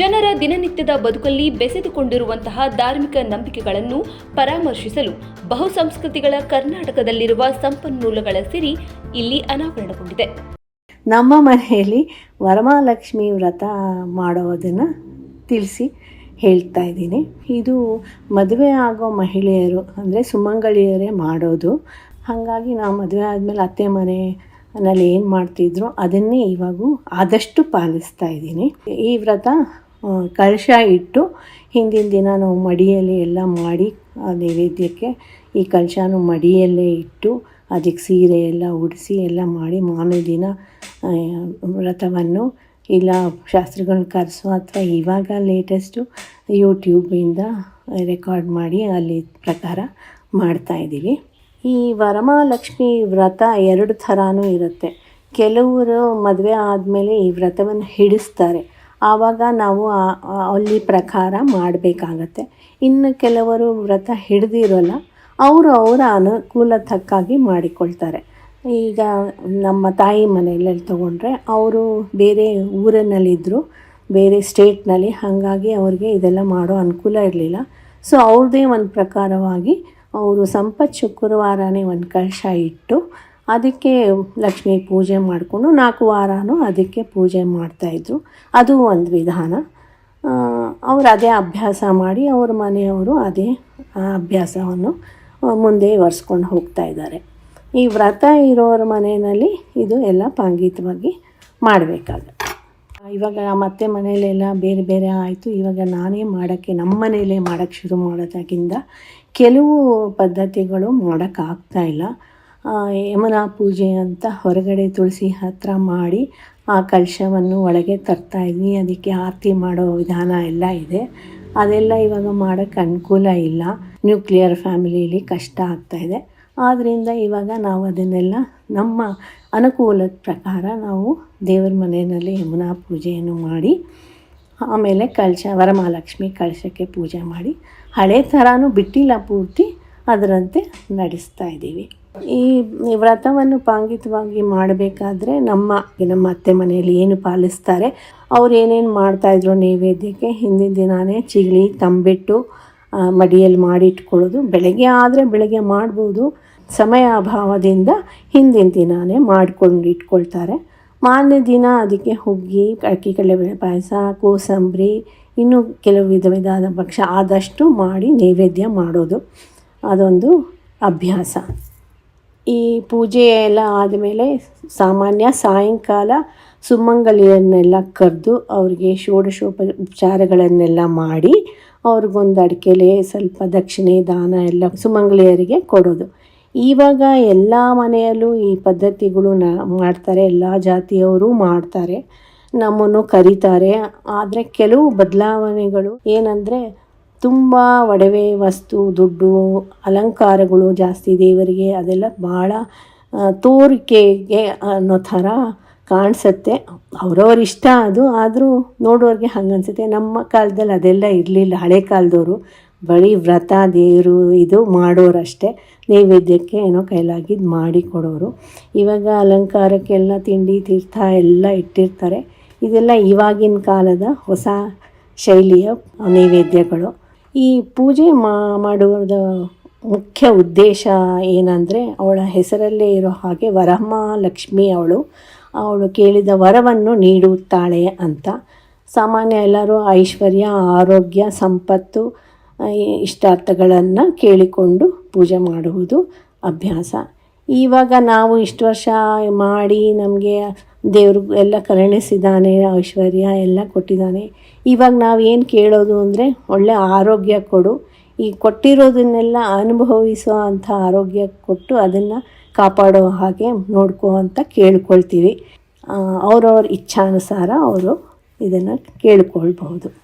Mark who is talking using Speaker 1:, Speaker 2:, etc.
Speaker 1: ಜನರ ದಿನನಿತ್ಯದ ಬದುಕಲ್ಲಿ ಬೆಸೆದುಕೊಂಡಿರುವಂತಹ ಧಾರ್ಮಿಕ ನಂಬಿಕೆಗಳನ್ನು ಪರಾಮರ್ಶಿಸಲು ಬಹುಸಂಸ್ಕೃತಿಗಳ ಕರ್ನಾಟಕದಲ್ಲಿರುವ ಸಂಪನ್ಮೂಲಗಳ ಸಿರಿ ಇಲ್ಲಿ ಅನಾವರಣಗೊಂಡಿದೆ.
Speaker 2: ನಮ್ಮ ಮನೆಯಲ್ಲಿ ವರಮಹಾಲಕ್ಷ್ಮಿ ವ್ರತ ಮಾಡೋದನ್ನು ತಿಳಿಸಿ ಹೇಳ್ತಾ ಇದ್ದೀನಿ. ಇದು ಮದುವೆ ಆಗೋ ಮಹಿಳೆಯರು ಅಂದರೆ ಸುಮಂಗಳಿಯರೇ ಮಾಡೋದು. ಹಾಗಾಗಿ ನಾವು ಮದುವೆ ಆದಮೇಲೆ ಅತ್ತೆ ಮನೆಯಲ್ಲಿ ಏನು ಮಾಡ್ತಿದ್ರು, ಅದನ್ನೇ ಇವಾಗೂ ಆದಷ್ಟು ಪಾಲಿಸ್ತಾ ಇದ್ದೀನಿ. ಈ ವ್ರತ ಕಳಶ ಇಟ್ಟು ಹಿಂದಿನ ದಿನ ನಾವು ಮಡಿಯಲ್ಲಿ ಎಲ್ಲ ಮಾಡಿ ನೈವೇದ್ಯಕ್ಕೆ ಈ ಕಳಶನೂ ಮಡಿಯಲ್ಲೇ ಇಟ್ಟು ಅದಕ್ಕೆ ಸೀರೆ ಎಲ್ಲ ಉಡಿಸಿ ಎಲ್ಲ ಮಾಡಿ ಮಾರನೇ ದಿನ ವ್ರತವನ್ನು ಇಲ್ಲ ಶಾಸ್ತ್ರಿಗಳನ್ನ ಕರೆಸೋ ಅಥವಾ ಇವಾಗ ಲೇಟೆಸ್ಟು ಯೂಟ್ಯೂಬಿಂದ ರೆಕಾರ್ಡ್ ಮಾಡಿ ಅಲ್ಲಿ ಪ್ರಕಾರ ಮಾಡ್ತಾಯಿದ್ದೀವಿ ಈ ವರಮಹಾಲಕ್ಷ್ಮಿ ವ್ರತ ಎರಡು ಥರನೂ ಇರುತ್ತೆ. ಕೆಲವರು ಮದುವೆ ಆದಮೇಲೆ ಈ ವ್ರತವನ್ನು ಹಿಡಿಸ್ತಾರೆ. ಆವಾಗ ನಾವು ಅಲ್ಲಿ ಪ್ರಕಾರ ಮಾಡಬೇಕಾಗತ್ತೆ. ಇನ್ನು ಕೆಲವರು ವ್ರತ ಹಿಡಿದಿರೋಲ್ಲ, ಅವರು ಅವರ ಅನುಕೂಲ ತಕ್ಕಾಗಿ ಮಾಡಿಕೊಳ್ತಾರೆ. ಈಗ ನಮ್ಮ ತಾಯಿ ಮನೆಯಲ್ಲಿ ತಗೊಂಡ್ರೆ ಅವರು ಬೇರೆ ಊರಿನಲ್ಲಿದ್ದರು ಬೇರೆ ಸ್ಟೇಟ್ನಲ್ಲಿ, ಹಾಗಾಗಿ ಅವ್ರಿಗೆ ಇದೆಲ್ಲ ಮಾಡೋ ಅನುಕೂಲ ಇರಲಿಲ್ಲ. ಸೊ, ಅವ್ರದ್ದೇ ಒಂದು ಪ್ರಕಾರವಾಗಿ ಅವರು ಸಂಪತ್ ಶುಕ್ರವಾರನೇ ಒಂದು ಕಳಶ ಇಟ್ಟು ಅದಕ್ಕೆ ಲಕ್ಷ್ಮಿ ಪೂಜೆ ಮಾಡಿಕೊಂಡು ನಾಲ್ಕು ವಾರನೂ ಅದಕ್ಕೆ ಪೂಜೆ ಮಾಡ್ತಾಯಿದ್ರು ಅದು ಒಂದು ವಿಧಾನ. ಅವರು ಅದೇ ಅಭ್ಯಾಸ ಮಾಡಿ ಅವ್ರ ಮನೆಯವರು ಅದೇ ಅಭ್ಯಾಸವನ್ನು ಮುಂದೆ ಒರೆಸ್ಕೊಂಡು ಹೋಗ್ತಾ ಇದ್ದಾರೆ. ಈ ವ್ರತ ಇರೋರ ಮನೆಯಲ್ಲಿ ಇದು ಎಲ್ಲ ಪಾಂಗಿತವಾಗಿ ಮಾಡಬೇಕಾಗುತ್ತೆ. ಇವಾಗ ನಮ್ಮ ಅತ್ತೆ ಮನೆಯಲ್ಲೆಲ್ಲ ಬೇರೆ ಬೇರೆ ಆಯಿತು. ಇವಾಗ ನಾನೇ ಮಾಡೋಕ್ಕೆ ನಮ್ಮ ಮನೆಯಲ್ಲೇ ಮಾಡೋಕ್ಕೆ ಶುರು ಮಾಡೋದಾಗಿಂದ ಕೆಲವು ಪದ್ಧತಿಗಳು ಮಾಡೋಕ್ಕಾಗ್ತಾ ಇಲ್ಲ. ಆ, ಯಮುನಾ ಪೂಜೆ ಅಂತ ಹೊರಗಡೆ ತುಳಸಿ ಹತ್ರ ಮಾಡಿ ಆ ಕಲಶವನ್ನು ಒಳಗೆ ತರ್ತಾ ಇದ್ವಿ. ಅದಕ್ಕೆ ಆರತಿ ಮಾಡೋ ವಿಧಾನ ಎಲ್ಲ ಇದೆ. ಅದೆಲ್ಲ ಇವಾಗ ಮಾಡೋಕ್ಕೆ ಅನುಕೂಲ ಇಲ್ಲ. ನ್ಯೂಕ್ಲಿಯರ್ ಫ್ಯಾಮಿಲಿಯಲ್ಲಿ ಕಷ್ಟ ಆಗ್ತಾಯಿದೆ ಆದ್ದರಿಂದ ಇವಾಗ ನಾವು ಅದನ್ನೆಲ್ಲ ನಮ್ಮ ಅನುಕೂಲದ ಪ್ರಕಾರ ನಾವು ದೇವರ ಮನೆಯಲ್ಲಿ ಯಮುನಾ ಪೂಜೆಯನ್ನು ಮಾಡಿ, ಆಮೇಲೆ ಕಳಶ ವರಮಹಾಲಕ್ಷ್ಮಿ ಕಳಶಕ್ಕೆ ಪೂಜೆ ಮಾಡಿ, ಹಳೆ ಥರನೂ ಬಿಟ್ಟಿಲ್ಲ ಪೂರ್ತಿ, ಅದರಂತೆ ನಡೆಸ್ತಾ ಇದ್ದೀವಿ. ಈ ವ್ರತವನ್ನು ಪಾಂಗಿತವಾಗಿ ಮಾಡಬೇಕಾದ್ರೆ ನಮ್ಮ ನಮ್ಮ ಅತ್ತೆ ಮನೆಯಲ್ಲಿ ಏನು ಪಾಲಿಸ್ತಾರೆ, ಅವ್ರು ಏನೇನು ಮಾಡ್ತಾಯಿದ್ರು ನೈವೇದ್ಯಕ್ಕೆ, ಹಿಂದಿನ ದಿನಾನೇ ಚಿಗಳಿ ತಂಬಿಟ್ಟು ಮಡಿಯಲ್ಲಿ ಮಾಡಿಟ್ಕೊಳ್ಳೋದು. ಬೆಳಗ್ಗೆ ಆದರೆ ಬೆಳಗ್ಗೆ ಮಾಡ್ಬೋದು. ಸಮಯ ಅಭಾವದಿಂದ ಹಿಂದಿನ ದಿನಾನೇ ಮಾಡ್ಕೊಂಡು ಇಟ್ಕೊಳ್ತಾರೆ. ಮಾರನೇ ದಿನ ಅದಕ್ಕೆ ಹುಗ್ಗಿ, ಅಕ್ಕಿ ಕಡಲೆಬೇಳೆ ಪಾಯಸ, ಕೋಸಂಬರಿ, ಇನ್ನೂ ಕೆಲವು ವಿಧ ವಿಧವಾದ ಭಕ್ಷ್ಯ ಆದಷ್ಟು ಮಾಡಿ ನೈವೇದ್ಯ ಮಾಡೋದು. ಅದೊಂದು ಅಭ್ಯಾಸ. ಈ ಪೂಜೆ ಎಲ್ಲ ಆದಮೇಲೆ ಸಾಮಾನ್ಯ ಸಾಯಂಕಾಲ ಸುಮಂಗಲಿಯನ್ನೆಲ್ಲ ಕರೆದು ಅವರಿಗೆ ಷೋಡಶೋಪಚಾರಗಳನ್ನೆಲ್ಲ ಮಾಡಿ ಅವ್ರಿಗೊಂದು ಅಡಿಕೆಲೆ ಸ್ವಲ್ಪ ದಕ್ಷಿಣೆ, ದಾನ ಎಲ್ಲ ಸುಮಂಗಲಿಯರಿಗೆ ಕೊಡೋದು. ಇವಾಗ ಎಲ್ಲ ಮನೆಯಲ್ಲೂ ಈ ಪದ್ಧತಿಗಳು ನ ಮಾಡ್ತಾರೆ, ಎಲ್ಲ ಜಾತಿಯವರು ಮಾಡ್ತಾರೆ, ನಮ್ಮನ್ನು ಕರೀತಾರೆ. ಆದರೆ ಕೆಲವು ಬದಲಾವಣೆಗಳು ಏನಂದರೆ ತುಂಬ ಒಡವೆ, ವಸ್ತು, ದುಡ್ಡು, ಅಲಂಕಾರಗಳು ಜಾಸ್ತಿ ದೇವರಿಗೆ ಅದೆಲ್ಲ ಭಾಳ ತೋರಿಕೆಗೆ ಅನ್ನೋ ಥರ ಕಾಣಿಸುತ್ತೆ. ಅವ್ರವ್ರ ಇಷ್ಟ ಅದು, ಆದರೂ ನೋಡೋರಿಗೆ ಹಂಗನ್ಸುತ್ತೆ. ನಮ್ಮ ಕಾಲದಲ್ಲಿ ಅದೆಲ್ಲ ಇರಲಿಲ್ಲ. ಹಳೆ ಕಾಲದವರು ಬರೀ ವ್ರತ, ದೇವರು, ಇದು ಮಾಡೋರಷ್ಟೇ. ನೈವೇದ್ಯಕ್ಕೆ ಏನೋ ಕೈಲಾಗಿದ್ದು ಮಾಡಿ ಕೊಡೋರು. ಇವಾಗ ಅಲಂಕಾರಕ್ಕೆಲ್ಲ ತಿಂಡಿ, ತೀರ್ಥ ಎಲ್ಲ ಇಟ್ಟಿರ್ತಾರೆ. ಇದೆಲ್ಲ ಇವಾಗಿನ ಕಾಲದ ಹೊಸ ಶೈಲಿಯ ನೈವೇದ್ಯಗಳು. ಈ ಪೂಜೆ ಮಾಡುವುದ ಮುಖ್ಯ ಉದ್ದೇಶ ಏನಂದರೆ, ಅವಳ ಹೆಸರಲ್ಲೇ ಇರೋ ಹಾಗೆ ವರಮಹಾಲಕ್ಷ್ಮಿ ಅವಳು ಅವಳು ಕೇಳಿದ ವರವನ್ನು ನೀಡುತ್ತಾಳೆ ಅಂತ. ಸಾಮಾನ್ಯ ಎಲ್ಲರೂ ಐಶ್ವರ್ಯ, ಆರೋಗ್ಯ, ಸಂಪತ್ತು ಇಷ್ಟಾರ್ಥಗಳನ್ನು ಕೇಳಿಕೊಂಡು ಪೂಜೆ ಮಾಡುವುದು ಅಭ್ಯಾಸ. ಇವಾಗ ನಾವು ಇಷ್ಟು ವರ್ಷ ಮಾಡಿ ನಮಗೆ ದೇವರು ಎಲ್ಲ ಕರುಣಿಸಿದ್ದಾನೆ ಐಶ್ವರ್ಯ ಎಲ್ಲ ಕೊಟ್ಟಿದ್ದಾನೆ ಇವಾಗ ನಾವು ಏನು ಕೇಳೋದು ಅಂದರೆ ಒಳ್ಳೆ ಆರೋಗ್ಯ ಕೊಡು. ಈ ಕೊಟ್ಟಿರೋದನ್ನೆಲ್ಲ ಅನುಭವಿಸೋ ಅಂಥ ಆರೋಗ್ಯ ಕೊಟ್ಟು ಅದನ್ನು ಕಾಪಾಡೋ ಹಾಗೆ ನೋಡ್ಕೋ ಅಂತ ಕೇಳ್ಕೊಳ್ತೀವಿ. ಅವರವ್ರ ಇಚ್ಛಾನುಸಾರ ಅವರು ಇದನ್ನು ಕೇಳ್ಕೊಳ್ಬಹುದು.